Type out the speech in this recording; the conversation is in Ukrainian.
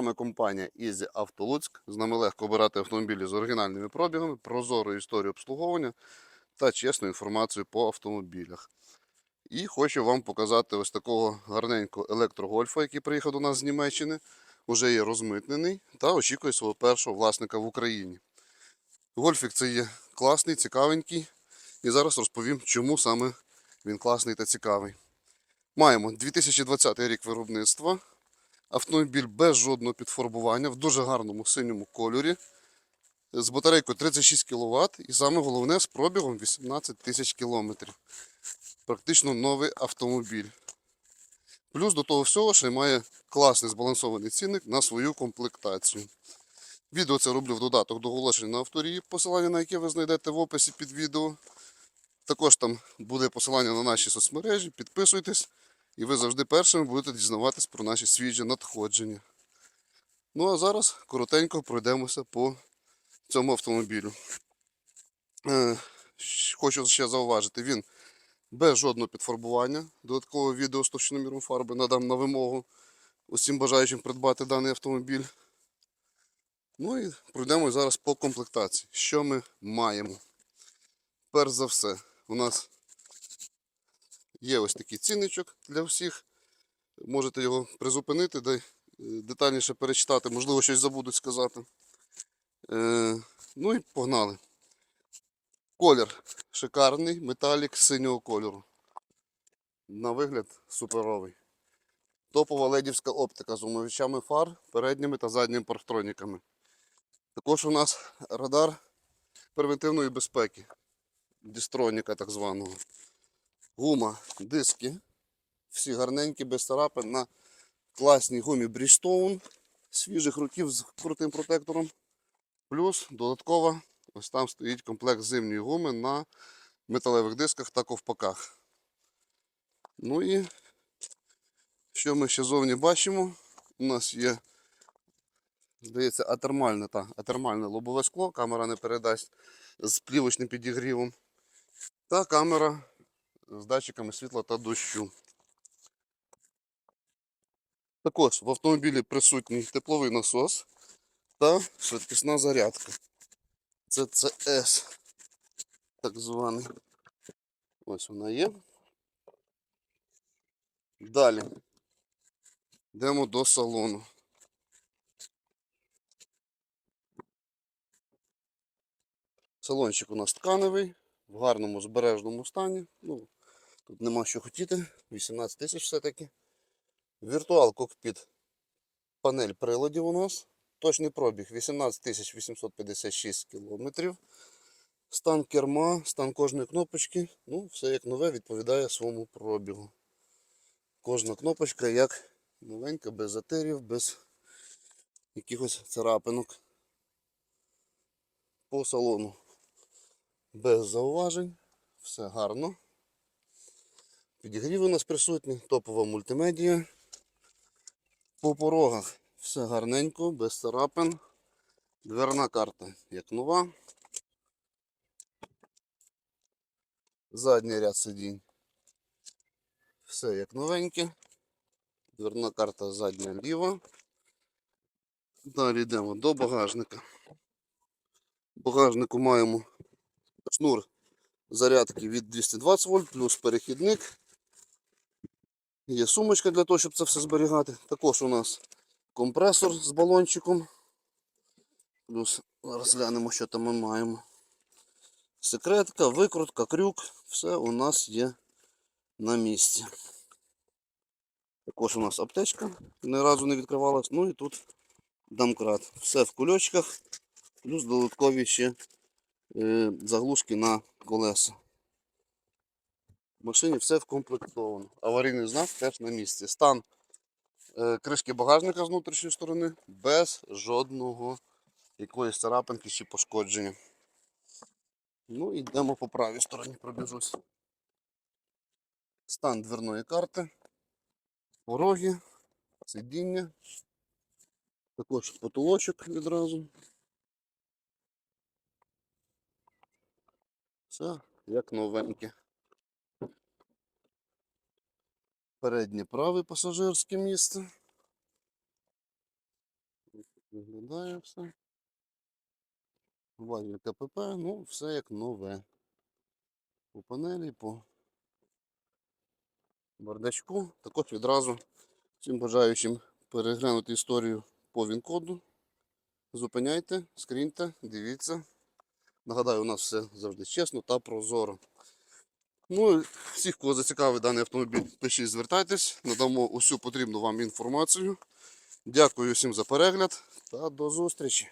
вами компанія Easy Auto. З нами легко обирати автомобілі з оригінальними пробігами, прозорою історією обслуговування та чесну інформацію по автомобілях. І хочу вам показати ось такого гарненького електрогольфа, який приїхав до нас з Німеччини. Уже є розмитнений та очікує свого першого власника в Україні. Гольфік це є класний, цікавенький. І зараз розповім, чому саме він класний та цікавий. Маємо 2020 рік виробництва. Автомобіль без жодного підфарбування в дуже гарному синьому кольорі. З батарейкою 36 кВт і саме головне з пробігом 18 тисяч кілометрів. Практично новий автомобіль. Плюс до того всього ще має класний збалансований цінник на свою комплектацію. Відео це роблю в додаток до оголошення на авторії, посилання на яке ви знайдете в описі під відео. Також там буде посилання на наші соцмережі. Підписуйтесь, і ви завжди першими будете дізнаватись про наші свіжі надходження. Ну а зараз коротенько пройдемося по цьому автомобілю. Е, Хочу ще зауважити, він без жодного підфарбування. Додаткове відео з товщиноміром фарби надам на вимогу усім бажаючим придбати даний автомобіль. Ну і пройдемо зараз по комплектації. Що ми маємо? Перш за все, у нас є ось такий цінничок для всіх. Можете його призупинити, де е, детальніше перечитати, можливо, щось забудуть сказати. Е, ну і погнали. Колір шикарний, металік синього кольору. На вигляд суперовий. Топова ледівська оптика з умовичами фар, передніми та задніми парктроніками. Також у нас радар превентивної безпеки. Дістроніка так званого. Гума, диски. Всі гарненькі, без царапин на класній гумі Bridgestone. Свіжих років з крутим протектором. Плюс додатково ось там стоїть комплект зимньої гуми на металевих дисках та ковпаках. Ну і що ми ще зовні бачимо? У нас є, здається, атермальне, та, атермальне лобове скло, камера не передасть з плівочним підігрівом. Та камера з датчиками світла та дощу. Також в автомобілі присутній тепловий насос та швидкісна зарядка. CS так званий. Ось вона є. Далі. Йдемо до салону. Салончик у нас тканевий, в гарному збережному стані. Ну, тут нема що хотіти. 18 тисяч все-таки. Віртуал кокпіт. Панель приладів у нас. Точний пробіг 18 856 кілометрів. Стан керма, стан кожної кнопочки. Ну, все як нове відповідає своєму пробігу. Кожна кнопочка як новенька, без затерів, без якихось царапинок. По салону без зауважень. Все гарно. Підігрів у нас присутні, топова мультимедія. По порогах все гарненько, без царапин. Дверна карта як нова. Задній ряд сидінь. Все як новеньке. Дверна карта задня ліва. Далі йдемо до багажника. В багажнику маємо шнур зарядки від 220 вольт плюс перехідник. Є сумочка для того, щоб це все зберігати. Також у нас компресор з балончиком. Плюс зараз глянемо, що там ми маємо. Секретка, викрутка, крюк. Все у нас є на місці. Також у нас аптечка, ні разу не відкривалась. Ну і тут домкрат. Все в кульочках, плюс додаткові ще е, заглушки на колеса. В машині все вкомплектовано. Аварійний знак теж на місці. Стан е, кришки багажника з внутрішньої сторони без жодного якоїсь царапинки чи пошкодження. Ну йдемо по правій стороні, пробіжусь. Стан дверної карти, пороги, сидіння, також потолочок відразу. Все як новеньке. Переднє праве пасажирське місце. Виглядає все. Вазі КПП, ну, все як нове. По панелі, по бардачку. Також відразу всім бажаючим переглянути історію по він-коду. Зупиняйте, скріньте, дивіться. Нагадаю, у нас все завжди чесно та прозоро. Ну, всіх, кого зацікавить даний автомобіль, пишіть, звертайтесь, надамо усю потрібну вам інформацію. Дякую всім за перегляд та до зустрічі.